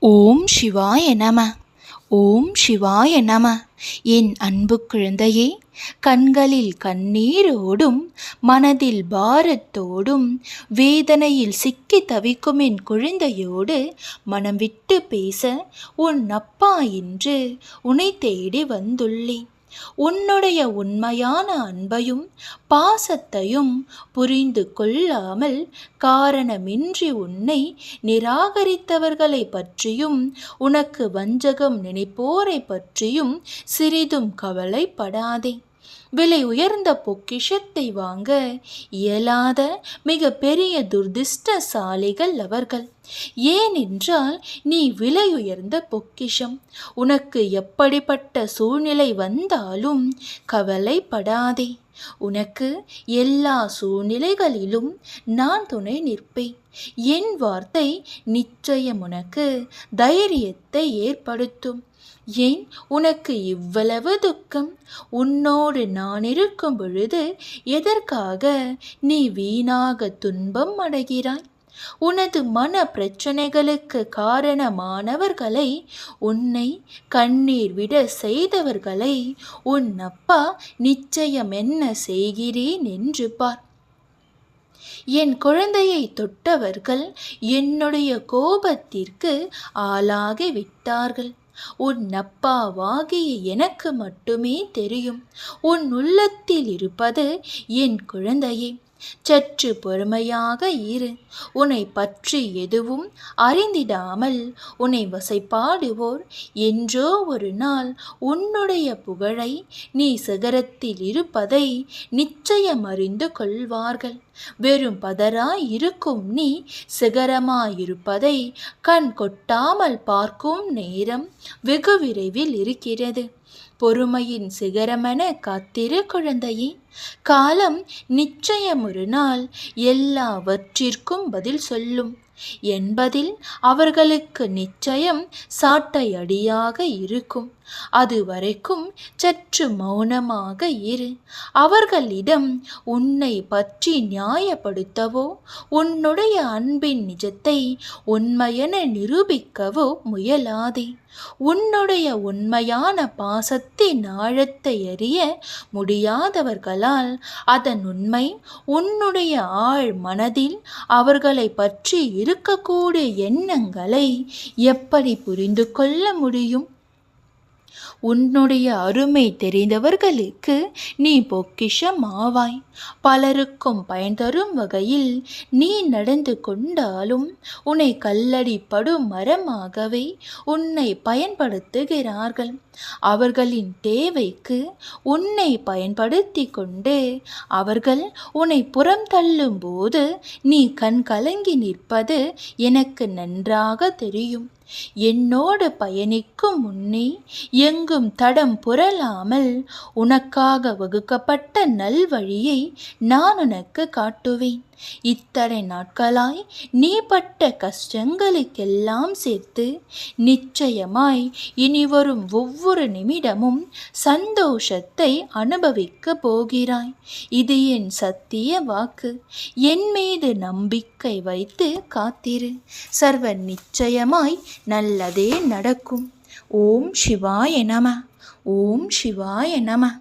ஓம் சிவாய நம. ஓம் சிவாய நம. என் அன்பு குழந்தையே கண்களில் கண்ணீரோடும் மனதில் பாரத்தோடும் வேதனையில் சிக்கி தவிக்கும் என் குழந்தையோடு மனம் விட்டு பேச உன் அப்பா இன்று உன்னை தேடி வந்துள்ளேன். உன்னுடைய உண்மையான அன்பையும் பாசத்தையும் புரிந்து கொள்ளாமல் காரணமின்றி உன்னை நிராகரித்தவர்களை பற்றியும் உனக்கு வஞ்சகம் நினைப்போரை பற்றியும் சிறிதும் கவலைப்படாதே. விலை உயர்ந்த பொக்கிஷத்தை வாங்க இயலாத மிக பெரிய துர்திஷ்டசாலிகள் அவர்கள். ஏனென்றால் நீ விலை உயர்ந்த பொக்கிஷம். உனக்கு எப்படிப்பட்ட சூழ்நிலை வந்தாலும் கவலைப்படாதே. உனக்கு எல்லா சூழ்நிலைகளிலும் நான் துணை நிற்பேன். என் வார்த்தை நிச்சயம் உனக்கு தைரியத்தை ஏற்படுத்தும். ஏன்? உனக்கு இவ்வளவு துக்கம். உன்னோடு நான் இருக்கும் பொழுது எதற்காக நீ வீணாக துன்பம் அடைகிறாய்? உனது மன பிரச்சனைகளுக்கு காரணமானவர்களை உன்னை கண்ணீர் விட செய்தவர்களை உன் அப்பா நிச்சயம் என்ன செய்கிறேன் என்று பார். என் குழந்தையை தொட்டவர்கள் என்னுடைய கோபத்திற்கு ஆளாகி விட்டார்கள். உன் அப்பாவாகிய எனக்கு மட்டுமே தெரியும். உன் உள்ளத்தில் இருப்பது என் குழந்தையே. சற்று பொறுமையாக இரு. உன்னை பற்றி எதுவும் அறிந்திடாமல் உன்னை வசைப்பாடுவோர். என்றோ ஒரு நாள் உன்னுடைய புகழை நீ சிகரத்தில் இருப்பதை நிச்சயம் அறிந்து கொள்வார்கள். வெறும் பதராய் இருக்கும் நீ சிகரமாயிருப்பதை கண் கொட்டாமல் பார்க்கும் நேரம் வெகு விரைவில் இருக்கிறது. பொறுமையின் சிகரமென காத்திரு குழந்தையே. காலம் நிச்சயம் ஒரு நாள் எல்லாவற்றிற்கும் பதில் சொல்லும். என்பதில் அவர்களுக்கு நிச்சயம் சாட்டையடியாக இருக்கும். அதுவரைக்கும் சற்று மௌனமாக இரு. அவர்களிடம் உன்னை பற்றி நியாயப்படுத்தவோ உன்னுடைய அன்பின் நிஜத்தை உண்மையென நிரூபிக்கவோ முயலாதே. உன்னுடைய உண்மையான பாசத்தின் ஆழத்தை அறிய முடியாதவர்களால் அதன் உண்மை உன்னுடைய ஆழ் மனதில் அவர்களை பற்றி இருக்கக்கூடிய எண்ணங்களை எப்படி புரிந்து கொள்ள முடியும்? உன்னுடைய அருமை தெரிந்தவர்களுக்கு நீ பொக்கிஷம் ஆவாய் பலருக்கும் பயன் தரும் வகையில் நீ நடந்து கொண்டாலும் உன்னை கல்லடிப்படும் மரமாகவே உன்னை பயன்படுத்துகிறார்கள். அவர்களின் தேவைக்கு உன்னை பயன்படுத்தி கொண்டு அவர்கள் உன்னை புறம் தள்ளும் போது நீ கண் கலங்கி நிற்பது எனக்கு நன்றாக தெரியும். என்னோடு பயணிக்கும் முன்னே எங்கும் தடம் புரளாமல் உனக்காக வகுக்கப்பட்ட நல்வழியை நான் உனக்கு காட்டுவேன். இத்தனை நாட்களாய் நீ பட்ட கஷ்டங்களுக்கெல்லாம் சேர்த்து நிச்சயமாய் இனி வரும் ஒவ்வொரு நிமிடமும் சந்தோஷத்தை அனுபவிக்க போகிறாய். இது என் சத்திய வாக்கு. என் மீது நம்பிக்கை வைத்து காத்திரு. சர்வ நிச்சயமாய் நல்லதே நடக்கும். ஓம் சிவாய நம. ஓம் சிவாய நம.